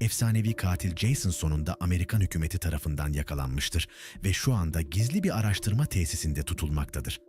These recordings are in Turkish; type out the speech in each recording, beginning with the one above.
efsanevi katil Jason sonunda Amerikan hükümeti tarafından yakalanmıştır ve şu anda gizli bir araştırma tesisinde tutulmaktadır.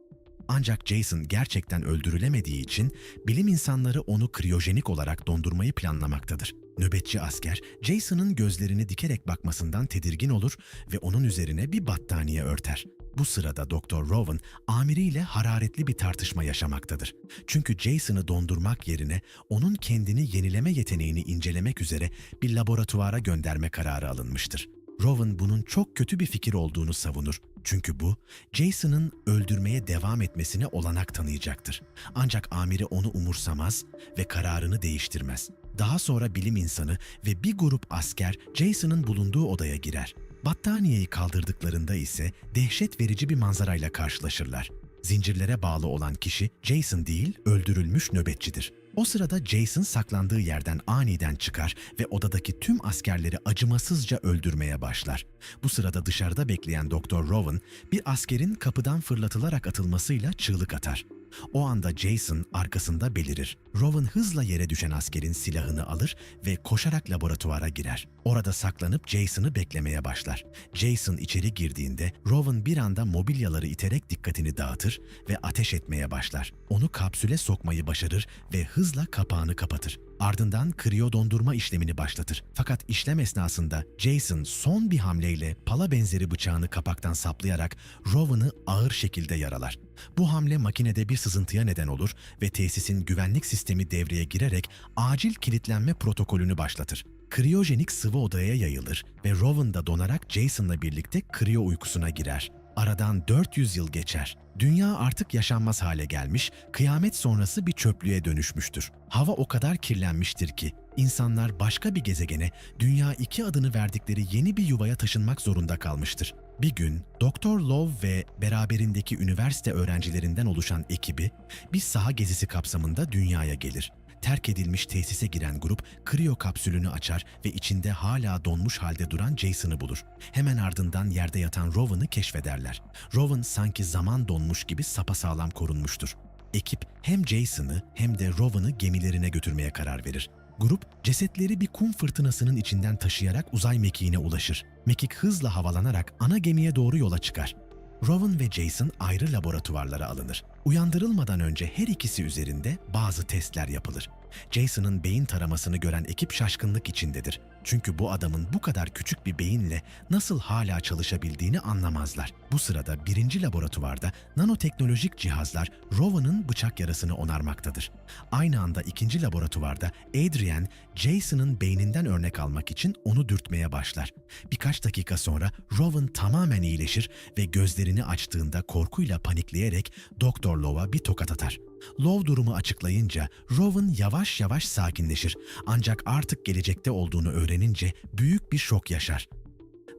Ancak Jason gerçekten öldürülemediği için bilim insanları onu kriyojenik olarak dondurmayı planlamaktadır. Nöbetçi asker Jason'ın gözlerini dikerek bakmasından tedirgin olur ve onun üzerine bir battaniye örter. Bu sırada Dr. Rowan amiriyle hararetli bir tartışma yaşamaktadır. Çünkü Jason'ı dondurmak yerine onun kendini yenileme yeteneğini incelemek üzere bir laboratuvara gönderme kararı alınmıştır. Rowan bunun çok kötü bir fikir olduğunu savunur. Çünkü bu, Jason'ın öldürmeye devam etmesine olanak tanıyacaktır. Ancak amiri onu umursamaz ve kararını değiştirmez. Daha sonra bilim insanı ve bir grup asker Jason'ın bulunduğu odaya girer. Battaniyeyi kaldırdıklarında ise dehşet verici bir manzarayla karşılaşırlar. Zincirlere bağlı olan kişi Jason değil, öldürülmüş nöbetçidir. O sırada Jason saklandığı yerden aniden çıkar ve odadaki tüm askerleri acımasızca öldürmeye başlar. Bu sırada dışarıda bekleyen Dr. Rowan bir askerin kapıdan fırlatılarak atılmasıyla çığlık atar. O anda Jason arkasında belirir. Rowan hızla yere düşen askerin silahını alır ve koşarak laboratuvara girer. Orada saklanıp Jason'ı beklemeye başlar. Jason içeri girdiğinde Rowan bir anda mobilyaları iterek dikkatini dağıtır ve ateş etmeye başlar. Onu kapsüle sokmayı başarır ve hızla kapağını kapatır. Ardından kriyo dondurma işlemini başlatır. Fakat işlem esnasında Jason son bir hamleyle pala benzeri bıçağını kapaktan saplayarak Rowan'ı ağır şekilde yaralar. Bu hamle makinede bir sızıntıya neden olur ve tesisin güvenlik sistemi devreye girerek acil kilitlenme protokolünü başlatır. Kriyojenik sıvı odaya yayılır ve Rowan da donarak Jason'la birlikte kriyo uykusuna girer. Aradan 400 yıl geçer. Dünya artık yaşanmaz hale gelmiş, kıyamet sonrası bir çöplüğe dönüşmüştür. Hava o kadar kirlenmiştir ki insanlar başka bir gezegene dünya iki adını verdikleri yeni bir yuvaya taşınmak zorunda kalmıştır. Bir gün Doktor Love ve beraberindeki üniversite öğrencilerinden oluşan ekibi bir saha gezisi kapsamında dünyaya gelir. Terk edilmiş tesise giren grup kriyo kapsülünü açar ve içinde hala donmuş halde duran Jason'ı bulur. Hemen ardından yerde yatan Rowan'ı keşfederler. Rowan sanki zaman donmuş gibi sapasağlam korunmuştur. Ekip hem Jason'ı hem de Rowan'ı gemilerine götürmeye karar verir. Grup cesetleri bir kum fırtınasının içinden taşıyarak uzay mekiğine ulaşır. Mekik hızla havalanarak ana gemiye doğru yola çıkar. Rowan ve Jason ayrı laboratuvarlara alınır. Uyandırılmadan önce her ikisi üzerinde bazı testler yapılır. Jason'ın beyin taramasını gören ekip şaşkınlık içindedir. Çünkü bu adamın bu kadar küçük bir beyinle nasıl hala çalışabildiğini anlamazlar. Bu sırada birinci laboratuvarda nanoteknolojik cihazlar Rowan'ın bıçak yarasını onarmaktadır. Aynı anda ikinci laboratuvarda Adrian, Jason'ın beyninden örnek almak için onu dürtmeye başlar. Birkaç dakika sonra Rowan tamamen iyileşir ve gözlerini açtığında korkuyla panikleyerek Doktor Love'a bir tokat atar. Love durumu açıklayınca Rowan yavaş yavaş sakinleşir ancak artık gelecekte olduğunu öğrenince büyük bir şok yaşar.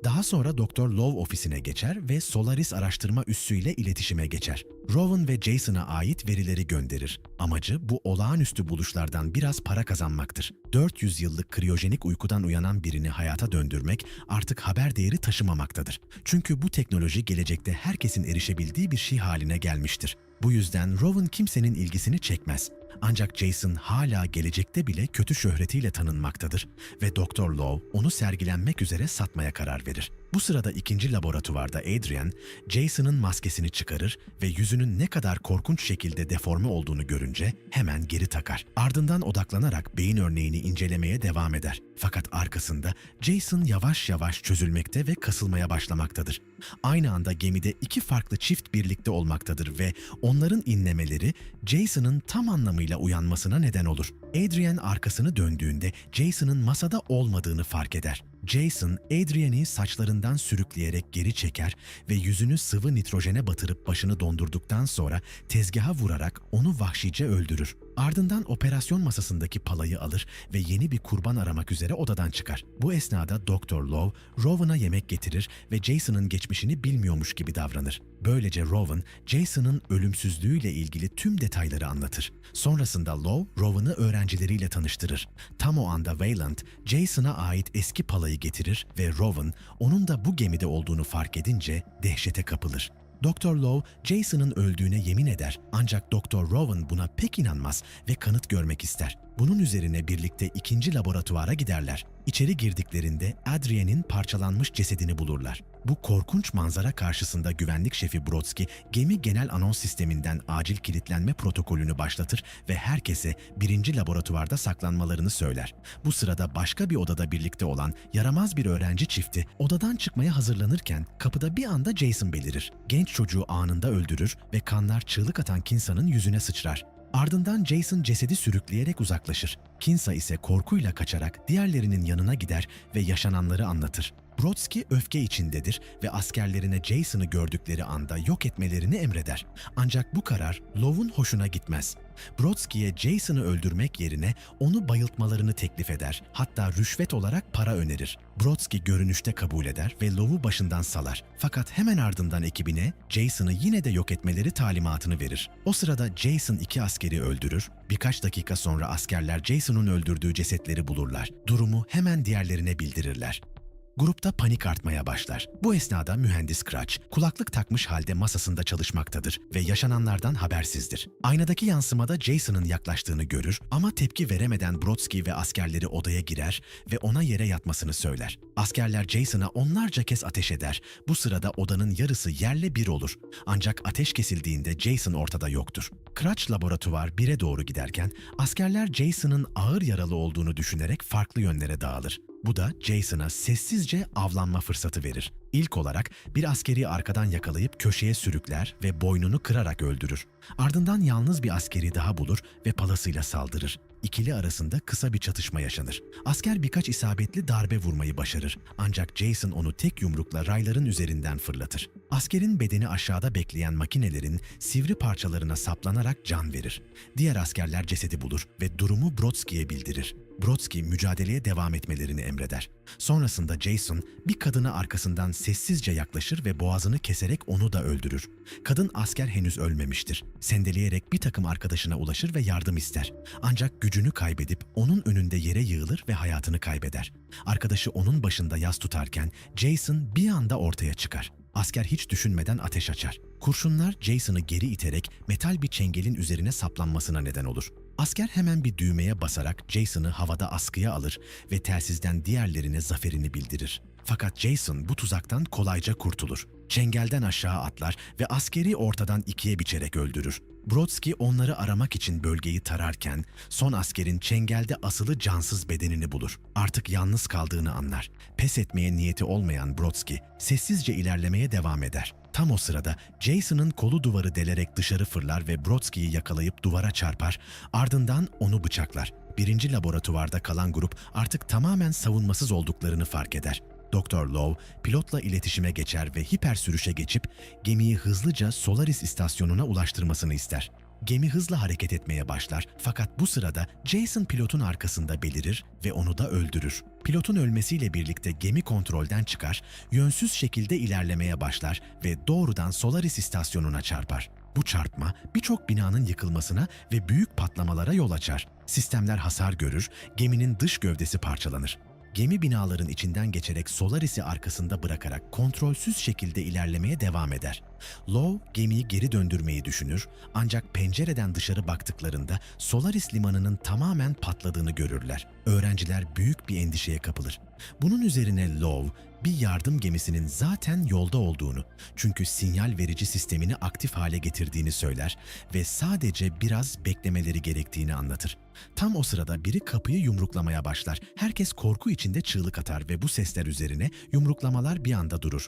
Daha sonra Doktor Love ofisine geçer ve Solaris araştırma üssüyle iletişime geçer. Rowan ve Jason'a ait verileri gönderir. Amacı bu olağanüstü buluşlardan biraz para kazanmaktır. 400 yıllık kriyojenik uykudan uyanan birini hayata döndürmek artık haber değeri taşımamaktadır. Çünkü bu teknoloji gelecekte herkesin erişebildiği bir şey haline gelmiştir. Bu yüzden Rowan kimsenin ilgisini çekmez. Ancak Jason hala gelecekte bile kötü şöhretiyle tanınmaktadır ve Dr. Love onu sergilenmek üzere satmaya karar verir. Bu sırada ikinci laboratuvarda Adrian, Jason'ın maskesini çıkarır ve yüzünün ne kadar korkunç şekilde deforme olduğunu görünce hemen geri takar. Ardından odaklanarak beyin örneğini incelemeye devam eder. Fakat arkasında Jason yavaş yavaş çözülmekte ve kasılmaya başlamaktadır. Aynı anda gemide iki farklı çift birlikte olmaktadır ve onların inlemeleri Jason'ın tam anlamıyla uyanmasına neden olur. Adrian arkasını döndüğünde Jason'ın masada olmadığını fark eder. Jason, Adrian'i saçlarından sürükleyerek geri çeker ve yüzünü sıvı nitrojene batırıp başını dondurduktan sonra tezgaha vurarak onu vahşice öldürür. Ardından operasyon masasındaki palayı alır ve yeni bir kurban aramak üzere odadan çıkar. Bu esnada Dr. Love, Rowan'a yemek getirir ve Jason'ın geçmişini bilmiyormuş gibi davranır. Böylece Rowan, Jason'ın ölümsüzlüğüyle ilgili tüm detayları anlatır. Sonrasında Love, Rowan'ı öğrencileriyle tanıştırır. Tam o anda Wayland, Jason'a ait eski palayı getirir ve Rowan, onun da bu gemide olduğunu fark edince dehşete kapılır. Dr. Love, Jason'ın öldüğüne yemin eder ancak Dr. Rowan buna pek inanmaz ve kanıt görmek ister. Bunun üzerine birlikte ikinci laboratuvara giderler. İçeri girdiklerinde Adrien'in parçalanmış cesedini bulurlar. Bu korkunç manzara karşısında güvenlik şefi Brodsky, gemi genel anons sisteminden acil kilitlenme protokolünü başlatır ve herkese birinci laboratuvarda saklanmalarını söyler. Bu sırada başka bir odada birlikte olan yaramaz bir öğrenci çifti odadan çıkmaya hazırlanırken kapıda bir anda Jason belirir. Genç çocuğu anında öldürür ve kanlar çığlık atan Kinsa'nın yüzüne sıçrar. Ardından Jason cesedi sürükleyerek uzaklaşır. Kinsa ise korkuyla kaçarak diğerlerinin yanına gider ve yaşananları anlatır. Brodsky öfke içindedir ve askerlerine Jason'ı gördükleri anda yok etmelerini emreder. Ancak bu karar Love'un hoşuna gitmez. Brodsky'ye Jason'ı öldürmek yerine onu bayıltmalarını teklif eder. Hatta rüşvet olarak para önerir. Brodsky görünüşte kabul eder ve Love'u başından salar. Fakat hemen ardından ekibine Jason'ı yine de yok etmeleri talimatını verir. O sırada Jason iki askeri öldürür. Birkaç dakika sonra askerler Jason'un öldürdüğü cesetleri bulurlar. Durumu hemen diğerlerine bildirirler. Grupta panik artmaya başlar. Bu esnada mühendis Crutch kulaklık takmış halde masasında çalışmaktadır ve yaşananlardan habersizdir. Aynadaki yansımada Jason'ın yaklaştığını görür ama tepki veremeden Brodsky ve askerleri odaya girer ve ona yere yatmasını söyler. Askerler Jason'a onlarca kez ateş eder. Bu sırada odanın yarısı yerle bir olur. Ancak ateş kesildiğinde Jason ortada yoktur. Crutch laboratuvar 1'e doğru giderken askerler Jason'ın ağır yaralı olduğunu düşünerek farklı yönlere dağılır. Bu da Jason'a sessizce avlanma fırsatı verir. İlk olarak bir askeri arkadan yakalayıp köşeye sürükler ve boynunu kırarak öldürür. Ardından yalnız bir askeri daha bulur ve palasıyla saldırır. İkili arasında kısa bir çatışma yaşanır. Asker birkaç isabetli darbe vurmayı başarır. Ancak Jason onu tek yumrukla rayların üzerinden fırlatır. Askerin bedeni aşağıda bekleyen makinelerin sivri parçalarına saplanarak can verir. Diğer askerler cesedi bulur ve durumu Brodsky'ye bildirir. Brodsky mücadeleye devam etmelerini emreder. Sonrasında Jason bir kadına arkasından sessizce yaklaşır ve boğazını keserek onu da öldürür. Kadın asker henüz ölmemiştir. Sendeleyerek bir takım arkadaşına ulaşır ve yardım ister. Ancak gücünü kaybedip onun önünde yere yığılır ve hayatını kaybeder. Arkadaşı onun başında yas tutarken Jason bir anda ortaya çıkar. Asker hiç düşünmeden ateş açar. Kurşunlar Jason'ı geri iterek metal bir çengelin üzerine saplanmasına neden olur. Asker hemen bir düğmeye basarak Jason'ı havada askıya alır ve telsizden diğerlerine zaferini bildirir. Fakat Jason bu tuzaktan kolayca kurtulur. Çengelden aşağı atlar ve askeri ortadan ikiye biçerek öldürür. Brodsky onları aramak için bölgeyi tararken son askerin çengelde asılı cansız bedenini bulur. Artık yalnız kaldığını anlar. Pes etmeye niyeti olmayan Brodsky sessizce ilerlemeye devam eder. Tam o sırada Jason'ın kolu duvarı delerek dışarı fırlar ve Brodsky'yi yakalayıp duvara çarpar, ardından onu bıçaklar. Birinci laboratuvarda kalan grup artık tamamen savunmasız olduklarını fark eder. Doktor Lowe pilotla iletişime geçer ve hiper sürüşe geçip gemiyi hızlıca Solaris istasyonuna ulaştırmasını ister. Gemi hızla hareket etmeye başlar fakat bu sırada Jason pilotun arkasında belirir ve onu da öldürür. Pilotun ölmesiyle birlikte gemi kontrolden çıkar, yönsüz şekilde ilerlemeye başlar ve doğrudan Solaris istasyonuna çarpar. Bu çarpma birçok binanın yıkılmasına ve büyük patlamalara yol açar. Sistemler hasar görür, geminin dış gövdesi parçalanır. Gemi binaların içinden geçerek Solaris'i arkasında bırakarak kontrolsüz şekilde ilerlemeye devam eder. Lowe gemiyi geri döndürmeyi düşünür ancak pencereden dışarı baktıklarında Solaris limanının tamamen patladığını görürler. Öğrenciler büyük bir endişeye kapılır. Bunun üzerine Lowe bir yardım gemisinin zaten yolda olduğunu, çünkü sinyal verici sistemini aktif hale getirdiğini söyler ve sadece biraz beklemeleri gerektiğini anlatır. Tam o sırada biri kapıyı yumruklamaya başlar. Herkes korku içinde çığlık atar ve bu sesler üzerine yumruklamalar bir anda durur.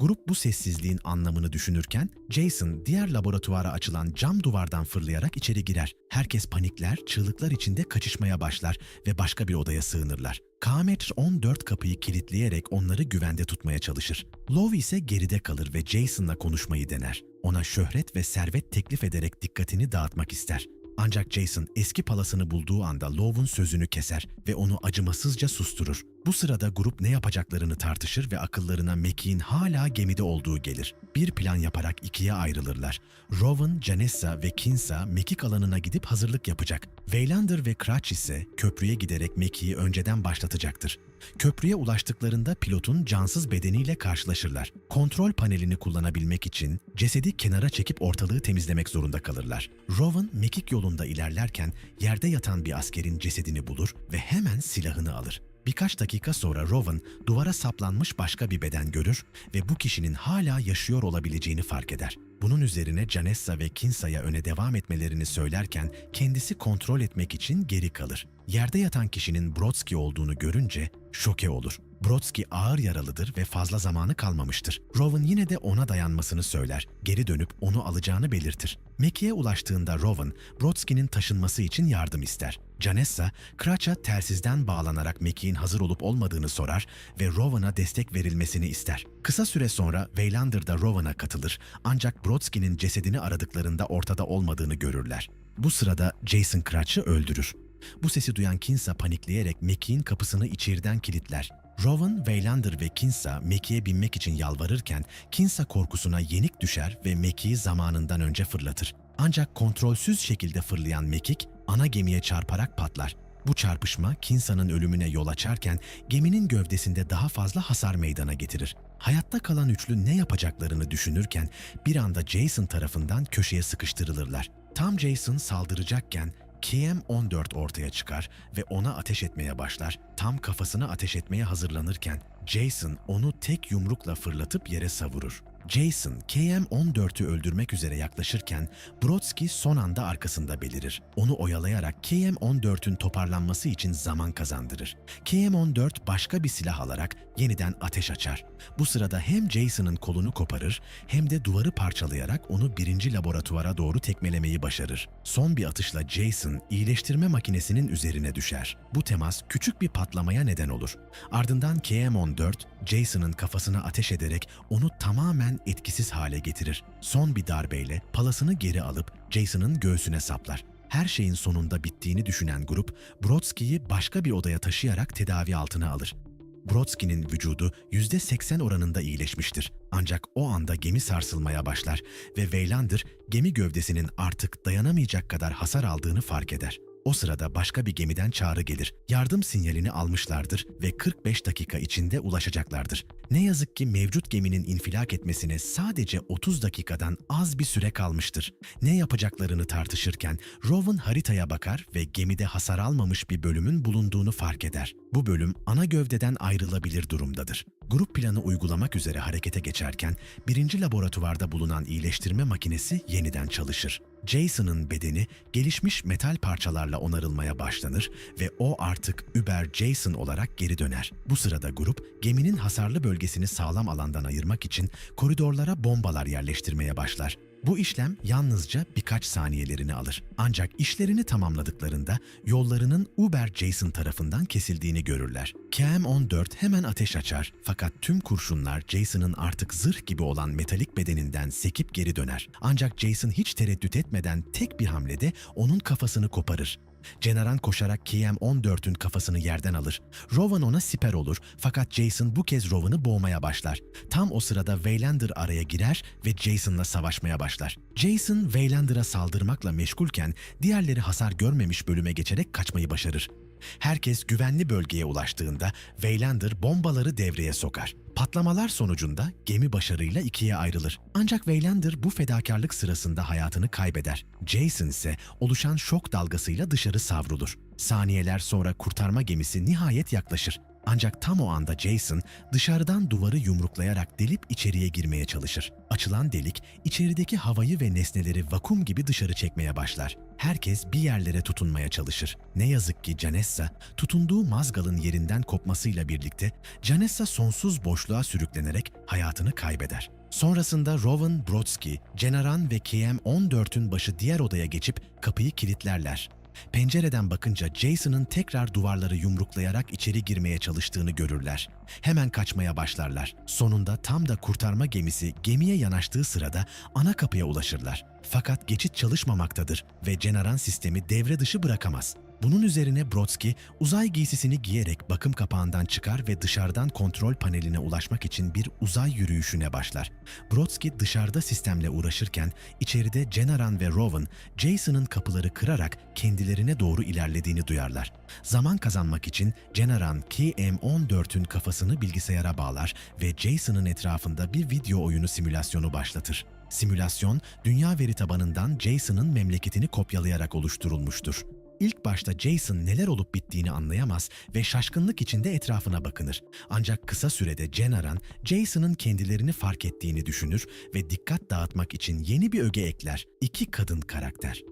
Grup bu sessizliğin anlamını düşünürken Jason diğer laboratuvara açılan cam duvardan fırlayarak içeri girer. Herkes panikler, çığlıklar içinde kaçışmaya başlar ve başka bir odaya sığınırlar. Kametr 14 kapıyı kilitleyerek onları güvende tutmaya çalışır. Love ise geride kalır ve Jason'la konuşmayı dener. Ona şöhret ve servet teklif ederek dikkatini dağıtmak ister. Ancak Jason eski palasını bulduğu anda Love'un sözünü keser ve onu acımasızca susturur. Bu sırada grup ne yapacaklarını tartışır ve akıllarına Mackie'in hala gemide olduğu gelir. Bir plan yaparak ikiye ayrılırlar. Rowan, Janessa ve Kinsa mekik alanına gidip hazırlık yapacak. Waylander ve Crutch ise köprüye giderek Mackie'yi önceden başlatacaktır. Köprüye ulaştıklarında pilotun cansız bedeniyle karşılaşırlar. Kontrol panelini kullanabilmek için cesedi kenara çekip ortalığı temizlemek zorunda kalırlar. Rowan mekik yolunda ilerlerken yerde yatan bir askerin cesedini bulur ve hemen silahını alır. Birkaç dakika sonra Rowan duvara saplanmış başka bir beden görür ve bu kişinin hala yaşıyor olabileceğini fark eder. Bunun üzerine Janessa ve Kinsa'ya öne devam etmelerini söylerken kendisi kontrol etmek için geri kalır. Yerde yatan kişinin Brodsky olduğunu görünce şoke olur. Brodsky ağır yaralıdır ve fazla zamanı kalmamıştır. Rowan yine de ona dayanmasını söyler, geri dönüp onu alacağını belirtir. Mackie'ye ulaştığında Rowan, Brodsky'nin taşınması için yardım ister. Janessa, Cratch'a telsizden bağlanarak Mackie'nin hazır olup olmadığını sorar ve Rowan'a destek verilmesini ister. Kısa süre sonra Waylander da Rowan'a katılır ancak Brodsky'nin cesedini aradıklarında ortada olmadığını görürler. Bu sırada Jason Cratch'ı öldürür. Bu sesi duyan Kinsa panikleyerek Mackie'nin kapısını içeriden kilitler. Rowan, Waylander ve Kinsa Mackie'ye binmek için yalvarırken Kinsa korkusuna yenik düşer ve Mackie'yi zamanından önce fırlatır. Ancak kontrolsüz şekilde fırlayan Mekik ana gemiye çarparak patlar. Bu çarpışma Kinsa'nın ölümüne yol açarken geminin gövdesinde daha fazla hasar meydana getirir. Hayatta kalan üçlü ne yapacaklarını düşünürken bir anda Jason tarafından köşeye sıkıştırılırlar. Tam Jason saldıracakken KM-14 ortaya çıkar ve ona ateş etmeye başlar. Tam kafasına ateş etmeye hazırlanırken Jason onu tek yumrukla fırlatıp yere savurur. Jason, KM-14'ü öldürmek üzere yaklaşırken Brodsky son anda arkasında belirir. Onu oyalayarak KM-14'ün toparlanması için zaman kazandırır. KM-14 başka bir silah alarak yeniden ateş açar. Bu sırada hem Jason'ın kolunu koparır hem de duvarı parçalayarak onu birinci laboratuvara doğru tekmelemeyi başarır. Son bir atışla Jason iyileştirme makinesinin üzerine düşer. Bu temas küçük bir patlamaya neden olur. Ardından KM-14 Jason'ın kafasına ateş ederek onu tamamen etkisiz hale getirir. Son bir darbeyle palasını geri alıp Jason'ın göğsüne saplar. Her şeyin sonunda bittiğini düşünen grup Brodsky'yi başka bir odaya taşıyarak tedavi altına alır. Brodsky'nin vücudu %80 oranında iyileşmiştir. Ancak o anda gemi sarsılmaya başlar ve Weylander gemi gövdesinin artık dayanamayacak kadar hasar aldığını fark eder. O sırada başka bir gemiden çağrı gelir. Yardım sinyalini almışlardır ve 45 dakika içinde ulaşacaklardır. Ne yazık ki mevcut geminin infilak etmesine sadece 30 dakikadan az bir süre kalmıştır. Ne yapacaklarını tartışırken Rowan haritaya bakar ve gemide hasar almamış bir bölümün bulunduğunu fark eder. Bu bölüm ana gövdeden ayrılabilir durumdadır. Grup planı uygulamak üzere harekete geçerken birinci laboratuvarda bulunan iyileştirme makinesi yeniden çalışır. Jason'ın bedeni gelişmiş metal parçalarla onarılmaya başlanır ve o artık Uber Jason olarak geri döner. Bu sırada grup geminin hasarlı bölgesini sağlam alandan ayırmak için koridorlara bombalar yerleştirmeye başlar. Bu işlem yalnızca birkaç saniyelerini alır. Ancak işlerini tamamladıklarında yollarının Uber Jason tarafından kesildiğini görürler. KM-14 hemen ateş açar fakat tüm kurşunlar Jason'ın artık zırh gibi olan metalik bedeninden sekip geri döner. Ancak Jason hiç tereddüt etmeden tek bir hamlede onun kafasını koparır. Cenaran koşarak KM-14'ün kafasını yerden alır. Rowan ona siper olur fakat Jason bu kez Rowan'ı boğmaya başlar. Tam o sırada Waylander araya girer ve Jason'la savaşmaya başlar. Jason Waylander'a saldırmakla meşgulken diğerleri hasar görmemiş bölüme geçerek kaçmayı başarır. Herkes güvenli bölgeye ulaştığında Waylander bombaları devreye sokar. Patlamalar sonucunda gemi başarıyla ikiye ayrılır. Ancak Waylander bu fedakarlık sırasında hayatını kaybeder. Jason ise oluşan şok dalgasıyla dışarı savrulur. Saniyeler sonra kurtarma gemisi nihayet yaklaşır. Ancak tam o anda Jason dışarıdan duvarı yumruklayarak delip içeriye girmeye çalışır. Açılan delik içerideki havayı ve nesneleri vakum gibi dışarı çekmeye başlar. Herkes bir yerlere tutunmaya çalışır. Ne yazık ki Janessa tutunduğu mazgalın yerinden kopmasıyla birlikte Janessa sonsuz boşluğa sürüklenerek hayatını kaybeder. Sonrasında Rowan Brodsky, Cenaran ve KM-14'ün başı diğer odaya geçip kapıyı kilitlerler. Pencereden bakınca Jason'ın tekrar duvarları yumruklayarak içeri girmeye çalıştığını görürler. Hemen kaçmaya başlarlar. Sonunda tam da kurtarma gemisi gemiye yanaştığı sırada ana kapıya ulaşırlar. Fakat geçit çalışmamaktadır ve Cenaran sistemi devre dışı bırakamaz. Bunun üzerine Brodsky uzay giysisini giyerek bakım kapağından çıkar ve dışarıdan kontrol paneline ulaşmak için bir uzay yürüyüşüne başlar. Brodsky dışarıda sistemle uğraşırken içeride Cenaran ve Rowan, Jason'ın kapıları kırarak kendilerine doğru ilerlediğini duyarlar. Zaman kazanmak için Cenaran KM-14'ün kafasını bilgisayara bağlar ve Jason'ın etrafında bir video oyunu simülasyonu başlatır. Simülasyon, dünya veri tabanından Jason'ın memleketini kopyalayarak oluşturulmuştur. İlk başta Jason neler olup bittiğini anlayamaz ve şaşkınlık içinde etrafına bakınır. Ancak kısa sürede Cenaran, Jason'ın kendilerini fark ettiğini düşünür ve dikkat dağıtmak için yeni bir öge ekler. İki kadın karakter.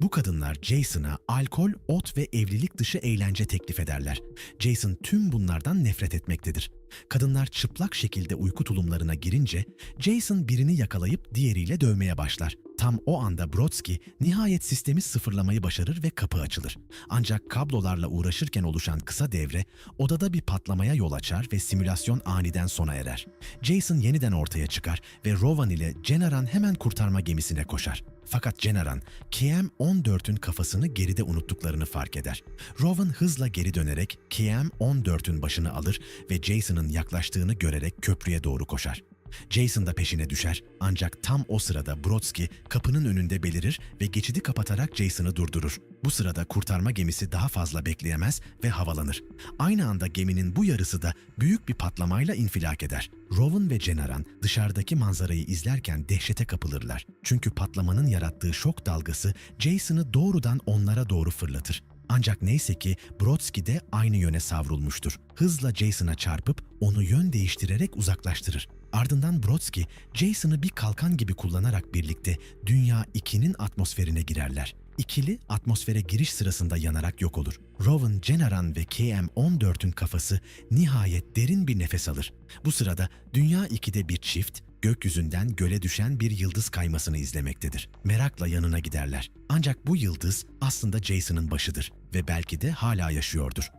Bu kadınlar Jason'a alkol, ot ve evlilik dışı eğlence teklif ederler. Jason tüm bunlardan nefret etmektedir. Kadınlar çıplak şekilde uyku tulumlarına girince Jason birini yakalayıp diğeriyle dövmeye başlar. Tam o anda Brodsky nihayet sistemi sıfırlamayı başarır ve kapı açılır. Ancak kablolarla uğraşırken oluşan kısa devre odada bir patlamaya yol açar ve simülasyon aniden sona erer. Jason yeniden ortaya çıkar ve Rowan ile Cenaran hemen kurtarma gemisine koşar. Fakat Cenaran, KM-14'ün kafasını geride unuttuklarını fark eder. Rowan hızla geri dönerek KM-14'ün başını alır ve Jason'ın yaklaştığını görerek köprüye doğru koşar. Jason da peşine düşer ancak tam o sırada Brodsky kapının önünde belirir ve geçidi kapatarak Jason'ı durdurur. Bu sırada kurtarma gemisi daha fazla bekleyemez ve havalanır. Aynı anda geminin bu yarısı da büyük bir patlamayla infilak eder. Rowan ve Cenaran dışarıdaki manzarayı izlerken dehşete kapılırlar. Çünkü patlamanın yarattığı şok dalgası Jason'ı doğrudan onlara doğru fırlatır. Ancak neyse ki Brodsky de aynı yöne savrulmuştur. Hızla Jason'a çarpıp onu yön değiştirerek uzaklaştırır. Ardından Brodsky, Jason'ı bir kalkan gibi kullanarak birlikte Dünya 2'nin atmosferine girerler. İkili atmosfere giriş sırasında yanarak yok olur. Rowan, Cenaran ve KM-14'ün kafası nihayet derin bir nefes alır. Bu sırada Dünya 2'de bir çift, gökyüzünden göle düşen bir yıldız kaymasını izlemektedir. Merakla yanına giderler. Ancak bu yıldız aslında Jason'ın başıdır ve belki de hala yaşıyordur.